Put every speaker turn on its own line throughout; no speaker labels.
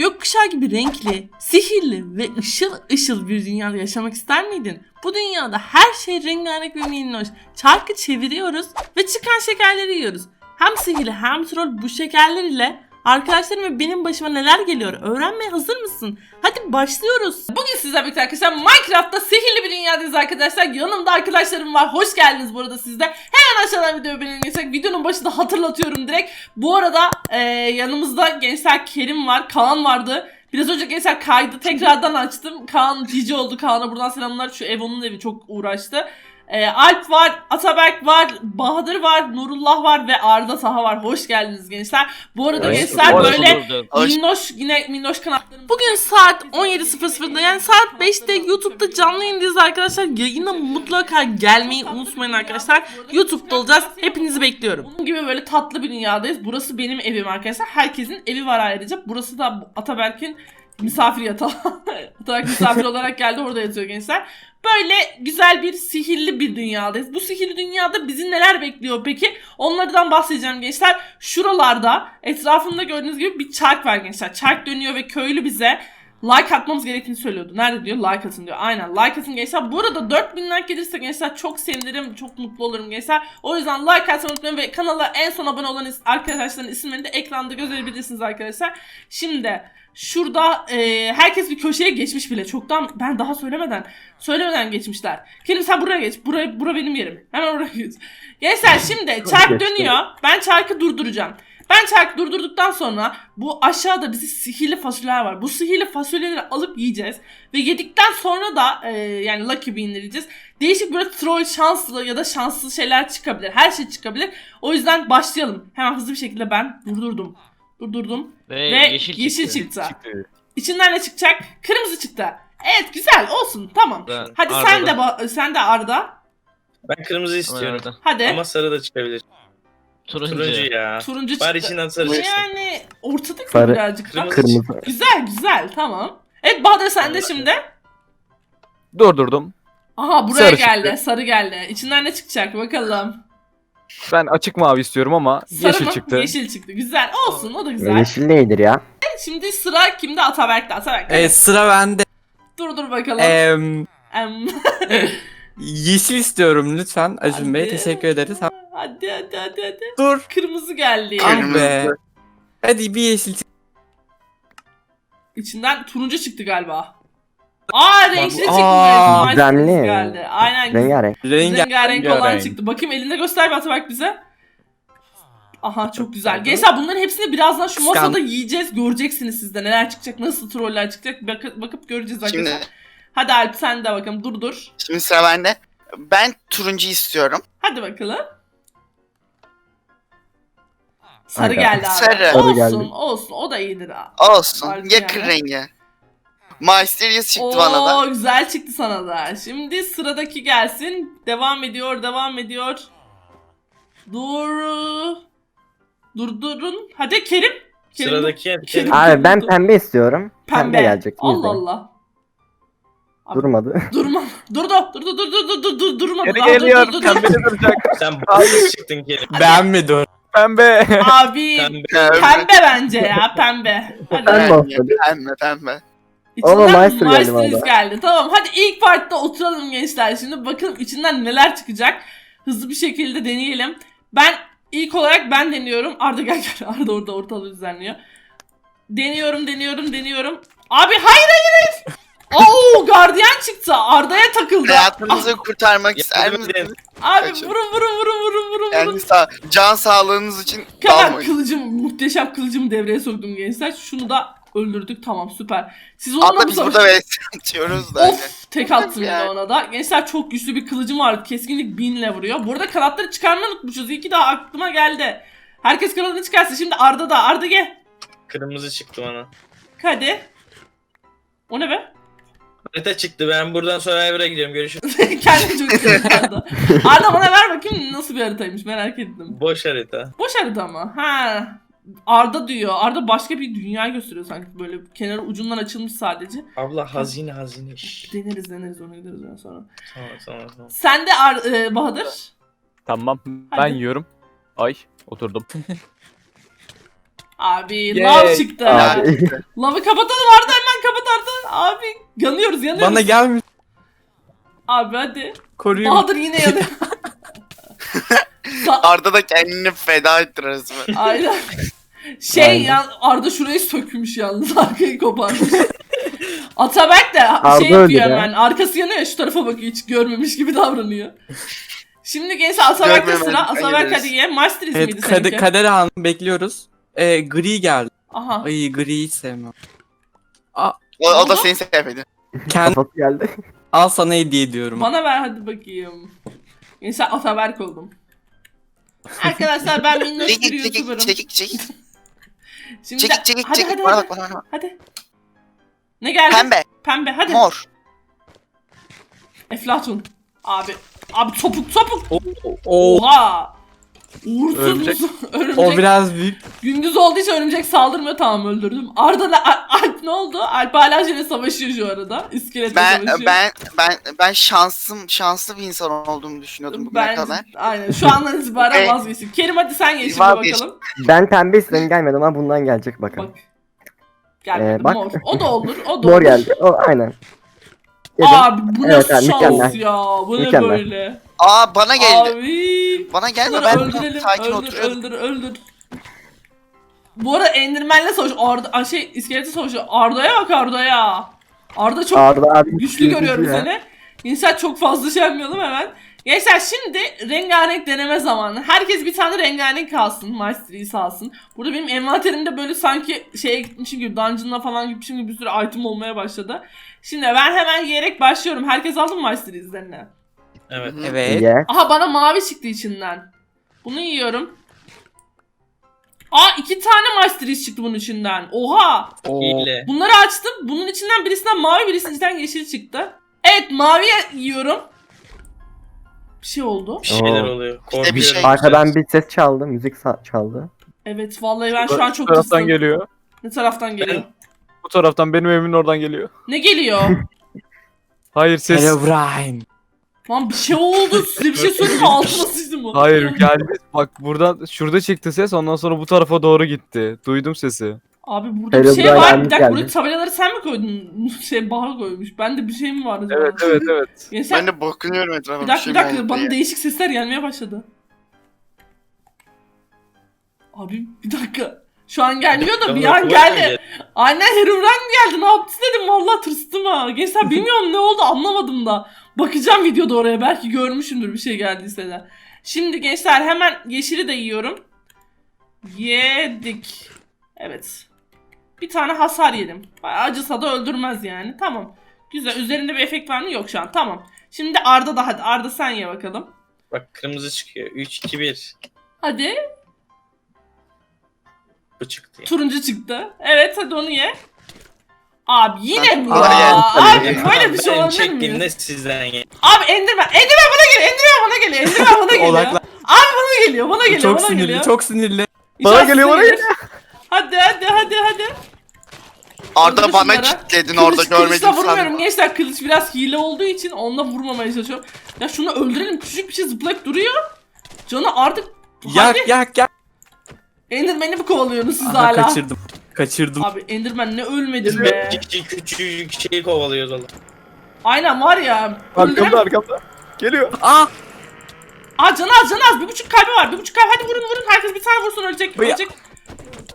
Gökkuşağı gibi renkli, sihirli ve ışıl ışıl bir dünyada yaşamak ister miydin? Bu dünyada her şey rengarenk ve minnoş. Çarkı çeviriyoruz ve çıkan şekerleri yiyoruz. Hem sihirli hem troll bu şekerler ile arkadaşlarım ve benim başıma neler geliyor öğrenmeye hazır mısın? Hadi başlıyoruz. Bugün sizlerle birlikte arkadaşlar Minecraft'ta sihirli bir dünyadayız arkadaşlar. Yanımda arkadaşlarım var. Hoş geldiniz bu arada sizde. Hemen aşağıdan videoyu beğenirsek videonun başında hatırlatıyorum direkt. Bu arada e, yanımızda gençler Kerim var, Kaan vardı. Biraz önce gençler kaydı tekrardan açtım. Kaan cici oldu. Kaan'a buradan selamlar. Şu ev onun evi çok uğraştı. E, Alp var, Ataberk var, Bahadır var, Nurullah var ve Arda Saha var. Hoş geldiniz gençler. Bu arada
Hoş
gençler
bulduk.
böyle
Hoş-
minnoş yine minnoş kanatlarım. Bugün saat 17.00'da yani saat 5'te YouTube'da canlı yayındayız arkadaşlar. Yayına mutlaka gelmeyi unutmayın arkadaşlar. YouTube'da olacağız. Hepinizi bekliyorum. Bunun gibi böyle tatlı bir dünyadayız. Burası benim evim arkadaşlar. Herkesin evi var ayrıca. Burası da Ataberk'in misafir yatağı. Ataberk misafir olarak geldi orada yatıyor gençler. Böyle güzel bir sihirli bir dünyadayız. Bu sihirli dünyada bizi neler bekliyor peki? Onlardan bahsedeceğim gençler. Şuralarda etrafında gördüğünüz gibi bir çark var gençler. Çark dönüyor ve köylü bize like atmamız gerektiğini söylüyordu. Nerede diyor? Like atın diyor. Aynen like atın gençler. Bu arada 4000 like gelirse gençler çok sevinirim. Çok mutlu olurum gençlar. O yüzden like atmayı unutmayın ve kanala en son abone olan arkadaşların isimlerini de ekranda görebilirsiniz arkadaşlar. Şimdi şurada e, herkes bir köşeye geçmiş bile. Çoktan ben daha söylemeden söylemeden geçmişler. Kerim sen buraya geç. Buraya, bura benim yerim. Hemen oraya geç. Gençler şimdi çark dönüyor. Ben çarkı durduracağım. Ben çarkı durdurduktan sonra bu aşağıda bizi sihirli fasulyeler var. Bu sihirli fasulyeleri alıp yiyeceğiz. Ve yedikten sonra da e, yani Lucky Bean'leri yiyeceğiz. Değişik böyle troll şanslı ya da şanssız şeyler çıkabilir. Her şey çıkabilir. O yüzden başlayalım. Hemen hızlı bir şekilde ben durdurdum. Durdurdum.
Ve,
Ve
yeşil,
yeşil
çıktı.
çıktı. İçinden ne çıkacak? Kırmızı çıktı. Evet güzel olsun tamam.
Ben-
Hadi
Arda
sen de sen de Arda.
Ben kırmızı istiyorum.
Hadi.
Ama sarı da çıkabilir.
Turuncu.
Turuncu ya.
Turuncu çıktı.
Bari içinden sarı çıksın.
Yani ortadık mı
Sarı.
birazcık?
Kırmızı.
Kırmızı.
Güzel güzel tamam. Evet Bahadır sen de şimdi.
Durdurdum.
Aha buraya
Sarı
geldi.
çıktı.
Sarı geldi. İçinden ne çıkacak bakalım.
Ben açık mavi istiyorum ama
Sarı
yeşil
mı?
çıktı.
Yeşil çıktı. Güzel. Olsun o da güzel.
Yeşil neydir ya?
Şimdi sıra kimde? Ataberk'te. Ataberk.
Ee, sıra bende.
Dur dur bakalım.
Ee,
Em.
yeşil istiyorum lütfen Acun Bey.
Hadi.
Teşekkür ederiz. Ha-
hadi hadi hadi hadi.
Dur.
Kırmızı geldi.
Ah be. Hadi bir yeşil çık-
İçinden turuncu çıktı galiba. Aa renkli çıktı.
Aa,
Nice
güzelli.
kırmızı geldi. Aynen.
Rengarenk.
rengarenk.
Olan
rengarenk.
çıktı. Bakayım elinde göster bir Atabak bize. Aha çok güzel. Gençler bunların hepsini birazdan şu
Scan.
masada yiyeceğiz. Göreceksiniz siz de neler çıkacak, nasıl troller çıkacak bakıp, bakıp göreceğiz arkadaşlar.
Şimdi,
Hadi Alp sen de bakalım dur dur.
şimdi sıra bende. Ben turuncu istiyorum.
Hadi bakalım. Sarı
Aga.
geldi abi.
Sarı.
Olsun
Sarı geldi.
olsun o da iyidir ha.
Olsun.
Harika
Yakın
yani.
rengi. Mysterious çıktı
Oo,
bana da.
güzel çıktı sana da. Şimdi sıradaki gelsin. Devam ediyor, devam ediyor. Dur. Durdurun. Hadi Kerim. Kerim
Sıradaki
Kerim.
Kerim.
Abi ben pembe istiyorum. Pembe,
Pembe.
gelecek.
Allah
izle.
Allah.
Durmadı.
Durma. Durdu. Durdu. Durdu. Durdu. Durdu. Durmadı.
Geri geliyor.
dur, dur, dur.
Pembe de duracak.
Sen beyaz çıktın Kerim.
Ben mi dur?
Pembe.
Abi
Pembe.
pembe bence ya pembe. Hadi.
Pembe
Pembe,
olsun.
pembe,
İçinden
Maester geldi
Maesters
valla.
geldi. Tamam hadi ilk partta oturalım gençler. Şimdi bakalım içinden neler çıkacak. Hızlı bir şekilde deneyelim. Ben ilk olarak ben deniyorum. Arda gel gel. Arda orada ortalığı düzenliyor. Deniyorum deniyorum deniyorum. Abi hayır hayır hayır. Oo gardiyan çıktı. Arda'ya takıldı.
Hayatınızı kurtarmak ister
Yardım
misiniz?
Abi
Kaçın.
vurun vurun vurun vurun vurun. vurun.
Yani sağ, can sağlığınız için
Hemen
dalmayın.
kılıcım, muhteşem kılıcımı devreye soktum gençler. Şunu da öldürdük. Tamam süper. Siz onunla
Abla
mı
biz
savaş-
burada vs atıyoruz da. hani.
Of tek attım yine
Yani.
ona da. Gençler çok güçlü bir kılıcım var. Keskinlik 1000 ile vuruyor. Bu arada kanatları çıkarmayı unutmuşuz. İyi ki daha aklıma geldi. Herkes kanadını çıkarsın. Şimdi Arda da. Arda gel.
Kırmızı çıktı bana.
Hadi. O ne be?
Harita çıktı. Ben buradan Survivor'a gidiyorum. Görüşürüz.
Kendi çok güzel Arda. Arda bana ver bakayım nasıl bir haritaymış merak ettim.
Boş harita.
Boş harita mı? Ha. Arda diyor. Arda başka bir dünya gösteriyor sanki böyle kenarı ucundan açılmış sadece.
Abla hazine hazine. Şşş.
Deneriz deneriz ona gideriz ondan sonra.
Tamam tamam tamam.
Sen de Ar- e, Bahadır.
Tamam. Ben
Hadi.
yiyorum. Ay oturdum.
Abi
Yay.
lav çıktı.
Abi.
Lavı kapatalım Arda hemen kapat Arda. Abi yanıyoruz yanıyoruz.
Bana gelmiş.
Abi hadi.
Koruyun.
Bahadır yine yanıyor.
Arda da kendini feda etti resmen.
Aynen. Şey
Aynen.
ya Arda şurayı sökmüş yalnız arkayı koparmış. Ataberk de
Arda
şey yapıyor hemen. Arkası yanıyor şu tarafa bakıyor hiç görmemiş gibi davranıyor. Şimdi gençler Ataberk'te sıra. Ataberk hadi ye. Masteries
Evet
miydi
kade,
seninki?
kader anı bekliyoruz. Ee, gri geldi.
Aha.
Ay griyi hiç sevmem.
O, o da seni sevmedi.
Kendi
Kafası geldi.
al sana hediye ediyorum.
Bana ver hadi bakayım. Gençler Ataberk oldum. Arkadaşlar ben minnoş bir
Çekik çekik
YouTuber'ım.
çekik çekik
Şimdi
çekik çekik
hadi,
çekik.
hadi,
Bana
hadi.
bak bana bak.
Hadi. Ne geldi?
Pembe,
Pembe hadi.
mor.
Eflatun. Abi. Abi topuk topuk.
Oo,
Oha. Uğursuz
Örümcek.
örümcek.
o biraz büyük.
Gündüz olduğu için örümcek saldırmıyor tamam öldürdüm. Arda da Al- Alp ne oldu? Alp hala şeyle savaşıyor şu arada. İskeletle
Ben
savaşıyor.
ben ben ben şansım şanslı bir insan olduğumu düşünüyordum bugüne
Ben-
kadar.
aynen şu andan itibaren
Ee,
vazgeçtim. Kerim hadi sen geç şimdi bakalım.
Ben pembe istedim gelmedi ama bundan gelecek bakalım.
Bak. Gelmedi
Ee, bak.
mor. O da olur. O da
Mor
olur.
geldi. O aynen. Yedim.
Abi bu
Evet,
nasıl
abi,
şans
mükemmel.
ya? Bu ne
Mükemmel.
böyle?
Aa bana geldi.
Abi.
Bana gelme
Bunları
ben
öldürelim.
sakin
öldür,
oturuyordum.
öldür, öldür. Bu arada Enderman'le savaş. Arda, Aa, şey iskeleti savaşı. Arda'ya bak Arda'ya. Arda çok
Arda abi
güçlü görüyorum seni. İnsan çok fazla şey yapmayalım hemen. Gençler şimdi rengarenk deneme zamanı. Herkes bir tane rengarenk alsın. Mastery'si alsın. Burada benim envanterimde böyle sanki şeye gitmişim gibi, dungeon'a falan gitmişim gibi bir sürü item olmaya başladı. Şimdi ben hemen yiyerek başlıyorum. Herkes aldı mı Mastery'slerini?
Evet.
Hı hı.
Evet.
Ye.
Aha bana mavi çıktı içinden. Bunu yiyorum. Aa iki tane Masteries çıktı bunun içinden. Oha!
Hile.
Bunları açtım. Bunun içinden birisinden mavi birisinden yeşil çıktı. Evet mavi yiyorum. Bir şey oldu.
Bir şeyler
Oo.
oluyor.
Bir şey.
Arkadan bir ses çaldı. Müzik sa- çaldı.
Evet vallahi ben şu an çok
taraftan
kıstım.
geliyor.
Ne taraftan geliyor?
Bu taraftan benim evimin oradan geliyor.
Ne geliyor?
Hayır ses.
Hello Brian.
Lan bir şey oldu. Size bir şey söyleyeyim mi? Altıma sıçtım o.
Hayır geldi. Bak buradan şurada çıktı ses ondan sonra bu tarafa doğru gitti. Duydum sesi.
Abi burada bir şey var. Bir dakika
geldi.
burada tabelaları sen mi koydun? Şey Bahar koymuş. Ben de bir şey mi var acaba?
Evet evet evet.
Gençler
Ben de bakınıyorum etrafa
Bir dakika
şey
bir
mi
dakika
oldu
bana
diye.
değişik sesler gelmeye başladı. Abi bir dakika. Şu an gelmiyor da bir an geldi. Aynen Herobrine geldi. Ne yaptı dedim vallahi tırstım ha. Gençler bilmiyorum ne oldu anlamadım da. Bakacağım videoda oraya belki görmüşümdür bir şey geldiyse de. Şimdi gençler hemen yeşili de yiyorum. Yedik. Evet. Bir tane hasar yedim. Acısa da öldürmez yani. Tamam. Güzel. Üzerinde bir efekt var mı? Yok şu an. Tamam. Şimdi Arda da hadi. Arda sen ye bakalım.
Bak kırmızı çıkıyor. 3 2 1.
Hadi.
Bu çıktı. ya.
Turuncu çıktı. Evet hadi onu ye. Abi yine mi ya? Abi böyle bir şey olabilir mi?
sizden ye.
Abi Enderman. Enderman bana geliyor. Enderman bana geliyor. Enderman bana geliyor.
Odaklan.
bana geliyor. Bana geliyor.
Çok
bana
sinirli,
geliyor.
çok sinirli.
Bana geliyor, bana
gelir. Hadi hadi hadi hadi.
Arda bana
şunları.
kilitledin
Kılıç-
orada görmedim
Kılıçla vurmuyorum gençler. Kılıç biraz hile olduğu için onunla vurmamaya çalışıyorum. Ya şunu öldürelim. Küçük bir şey zıplayıp duruyor. Canı artık... Hadi.
Yak yak yak.
Enderman'i mi kovalıyorsunuz siz
Aha,
hala?
kaçırdım. Kaçırdım.
Abi Enderman ne ölmedin be.
Küçük küçük şeyi kovalıyoruz Allah.
Aynen var ya.
Arkamda
öldürem-
arkamda. Geliyor.
Aa!
Aa canı az canı az. Bir buçuk kalbi var. Bir buçuk kalbi. Hadi vurun vurun. Herkes bir tane vursun ölecek.
Ya-
Ölecek.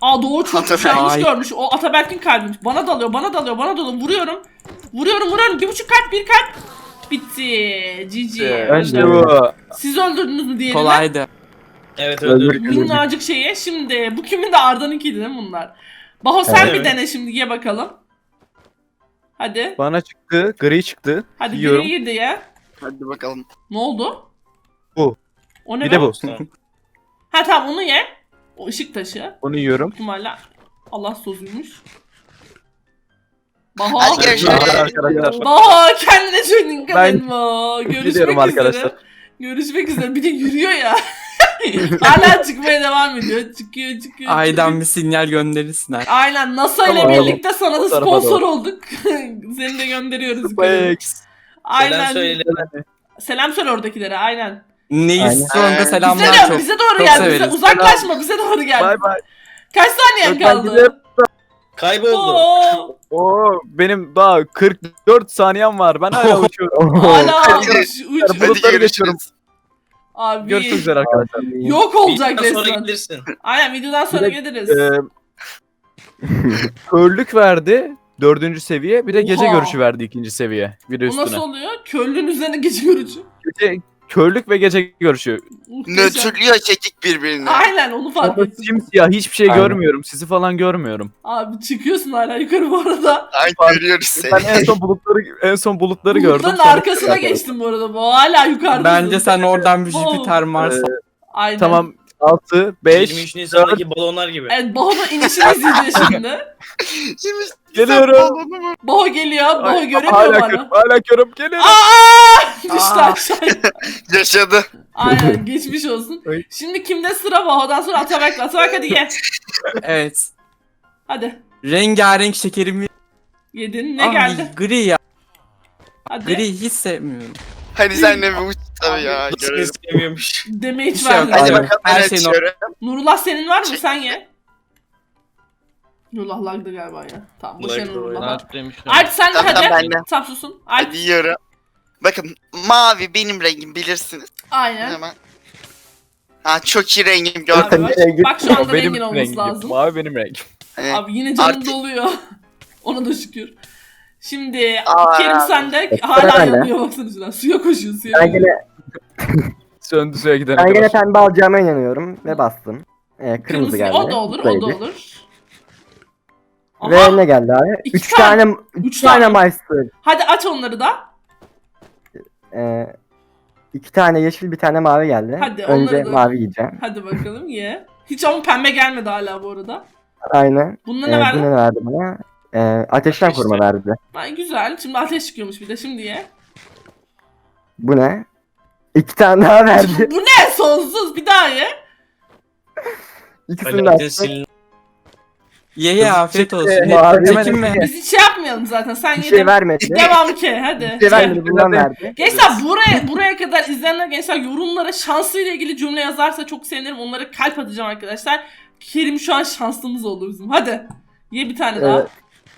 Aa Doğu çok
Ataberk.
yanlış
Ay.
görmüş. O Ataberk'in kalbiymiş. Bana dalıyor bana dalıyor bana dalıyor. Vuruyorum. Vuruyorum vuruyorum. Bir buçuk kalp bir kalp. Bitti. GG.
İşte bu.
Siz öldürdünüz mü diyelim.
Kolaydı.
Evet
Öldürdük.
Minnacık şeye. Şimdi bu kimin de Arda'nınkiydi değil mi bunlar? Baho sen
Evet.
bir dene şimdi ye bakalım. Hadi.
Bana çıktı. Gri çıktı.
Hadi
Yiyorum.
biri yedi ya.
Hadi bakalım.
Ne oldu?
Bu.
O ne
Bir
be?
de bu.
Ha tamam onu ye. O ışık taşı.
Onu yiyorum.
ihtimalle Allah sözüymüş. Baha.
Hadi görüşürüz.
Arkadaşlar.
Baha kendine çok dikkat
Ben
et Baha. Görüşmek üzere.
arkadaşlar.
Görüşmek üzere. Bir de yürüyor ya. Hala çıkmaya devam ediyor. Çıkıyor çıkıyor.
Aydan
çıkıyor.
bir sinyal gönderirsin. ha.
Aynen NASA ile
Tamam.
birlikte sana da sponsor olduk. Seni de gönderiyoruz. Aynen.
Selam söyle.
Selam söyle oradakilere aynen.
Ne
Aynen.
istiyorsun da
Ee,
selamlar
bize,
çok.
bize doğru
çok
gel. Bize,
severiz.
uzaklaşma bize doğru gel.
Bay bay.
Kaç
ben
kaldı?
Kayboldu.
Oo,
Oo benim daha 44 saniyem var. Ben hala uçuyorum.
hala uç, uç.
Hadi
Bulutları geçiyorum.
Abi
Görüşmek üzere arkadaşlar.
yok olacak
Videodan sonra
resmen.
gelirsin.
Aynen videodan sonra geliriz.
Ee, körlük verdi. Dördüncü seviye. Bir de gece
Oha.
görüşü verdi ikinci seviye. Bir de
o
üstüne.
nasıl oluyor? Köylünün üzerine gece görücü.
Gece, körlük ve gece görüşü.
Nötrlüyor çekik birbirine.
Aynen onu fark
Ama
ettim.
simsiyah hiçbir şey
Aynen.
görmüyorum. Sizi falan görmüyorum.
Abi çıkıyorsun hala yukarı bu arada.
Ay görüyoruz seni.
Ben en son bulutları en son bulutları gördüm.
Bulutların
Sonra-
arkasına geçtim bu arada. Bu hala yukarıda.
Bence sen oradan bir. Jüpiter Mars
Ee,
Aynen.
tamam 6 5
23 Nisan'daki balonlar gibi.
Evet Baho'nun inişini izleyeceğiz şimdi.
geliyorum.
Baho geliyor. Baho
Ay,
göremiyor
hala
bana.
körüm, hala körüm geliyorum.
Düştü aşağıya.
Yaşadı.
Aynen geçmiş olsun.
Ay.
Şimdi kimde sıra Baho'dan sonra Atabek'le. Atabek hadi ye.
Evet.
Hadi.
Rengarenk şekerimi.
Yedin. Ne
Ay,
geldi?
Gri ya.
Hadi.
Gri hiç sevmiyorum.
Hadi sen de bir uç tabii ya.
Nasıl
Görelim.
sevmiyormuş.
Deme
Bir
hiç
şey yok.
Hadi
Aynen.
bakalım ben
Her şeyin o-
açıyorum.
Nurullah senin var mı? Sen ye. Nurullah lagdı galiba ya. Tamam boşver
Lagdı,
Nurullah'a.
lagdı.
Alp sen de
Tamam,
hadi.
ben de.
Tamam susun. Alp.
Hadi yiyorum. Bakın mavi benim rengim bilirsiniz.
Aynen.
Hemen. Ha çok iyi rengim
Abi
gördüm.
bak,
Rengin-
bak şu anda
O benim
rengin olması
rengim.
lazım.
Mavi benim rengim.
Hani
Abi yine canım
Artık-
doluyor. Ona da şükür. Şimdi
Aa,
Kerim sende
Evet,
hala
sıra bende.
yanıyor baksana. Suya koşuyor suya.
Ben
koşuyor.
gene,
Söndü suya gidene
ben gene pembe alacağıma inanıyorum ve bastım. Ee, kırmızı,
Kırmızı
geldi.
o da olur, o da
Buraydı.
olur. Aha,
Ve ne geldi abi?
İki
3
tane-
tane,
üç
3 tane
tane.
Master.
hadi aç onları da.
Ee, iki tane yeşil bir tane mavi geldi.
Hadi,
Önce
onları da-
mavi yiyeceğim.
Hadi bakalım ye. Hiç ama pembe gelmedi hala bu arada.
Aynen.
Bunda
Ee,
ne
bu
verdi?
ne verdi bana? Ee, ateşten
Ateşten.
koruma verdi.
Ha, güzel. Şimdi ateş çıkıyormuş bir de şimdi ye.
Bu ne? İki tane daha verdi.
bu ne? Sonsuz bir daha ye.
İkisini de açtık.
silin.
Ye ye afiyet olsun.
Ee, mavi-
çekinme.
Biz hiç şey yapmayalım zaten. Sen
Bir
ye.
şey vermedi.
Devam ki hadi.
Bir şey vermedi bundan verdi.
Gençler buraya buraya kadar izleyenler gençler yorumlara şansıyla ilgili cümle yazarsa çok sevinirim. Onlara kalp atacağım arkadaşlar. Kerim şu an şanslımız oldu bizim. Hadi. Ye bir tane daha.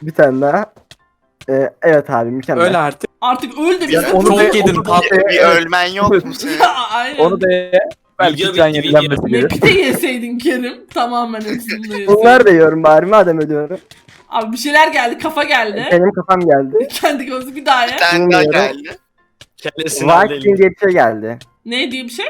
Bir tane daha. Ee, evet abi mükemmel.
Öyle artık.
Artık öl de
Ya
bizi.
onu
Çok
da-
yedin
onu.
Bir ölmen yok mu senin?
Aynen.
Onu da ye. Belki
Video
can
bitti,
yenilenmesi gelir.
Mekte yeseydin Kerim. Tamamen hepsini de yeseydin.
Bunlar da yiyorum bari madem ölüyorum.
Abi bir şeyler geldi. Kafa geldi.
Benim kafam geldi.
Kendi gözü bir daha ye.
Bir tane daha
Bilmiyorum.
geldi.
Kellesini
White Bean diye bir şey geldi.
Ne diye bir şey?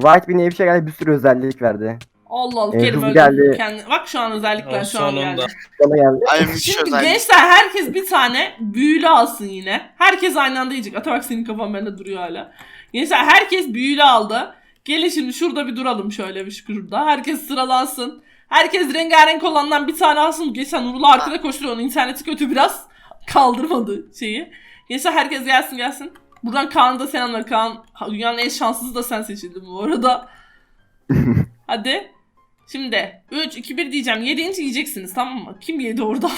White Bean diye bir şey geldi bir sürü özellik verdi.
Allah Allah
Ee,
öldü.
geldi.
Kendi... Bak şu an özellikler
O
şu an
sonunda.
geldi.
Bana geldi.
Ay müthiş
Şimdi
özellik.
gençler herkes bir tane büyülü alsın yine. Herkes aynı anda yiyecek. Ata bak senin kafan bende duruyor hala. Gençler herkes büyülü aldı. Gelin şimdi şurada bir duralım şöyle bir şurada. Herkes sıralansın. Herkes rengarenk olandan bir tane alsın. Geçen Nurullah arkada koşturuyor. Onun interneti kötü biraz. Kaldırmadı şeyi. Gençler herkes gelsin gelsin. Buradan Kaan'a da selamlar. Kaan dünyanın en şanssızı da sen seçildin bu arada. Hadi. Şimdi 3, 2, 1 diyeceğim. Yediğince yiyeceksiniz tamam mı? Kim yedi orada?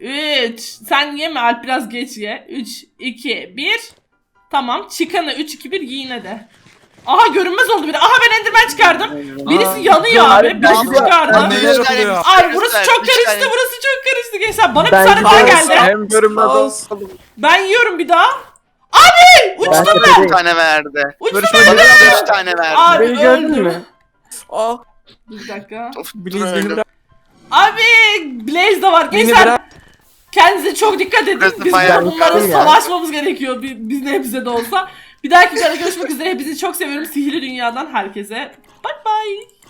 3. Sen yeme Alp biraz geç ye. 3, 2, 1. Tamam. Çıkanı 3, 2, 1 yine de. Aha görünmez oldu biri. Aha ben Enderman çıkardım. Birisi
Aa,
yanıyor
abi,
Birisi
gidiyorum.
çıkardı.
Oluyor?
Ay burası çok karıştı. Burası çok karıştı gençler. Bana bir tane daha geldi.
Hem görünmez olsun.
Ben yiyorum bir daha. Abi! Uçtum
Ben
ben.
tepedeyim.
Bir tane verdi.
Uçtum
Görüşmek
ben.
Bana üç tane verdi.
Abi
Beni gördün
öldüm.
mü?
Aa,
Bir dakika.
Of,
Blaze beni bırak.
Abi Blaze de var.
Beni
Gençler
bırak.
kendinize çok dikkat edin.
Burası
Biz
bayağı
ya.
savaşmamız gerekiyor. Bi- Biz ne bize de olsa. Bir dahaki videoda görüşmek üzere. Hepinizi çok seviyorum. Sihirli Dünya'dan herkese. Bye bye.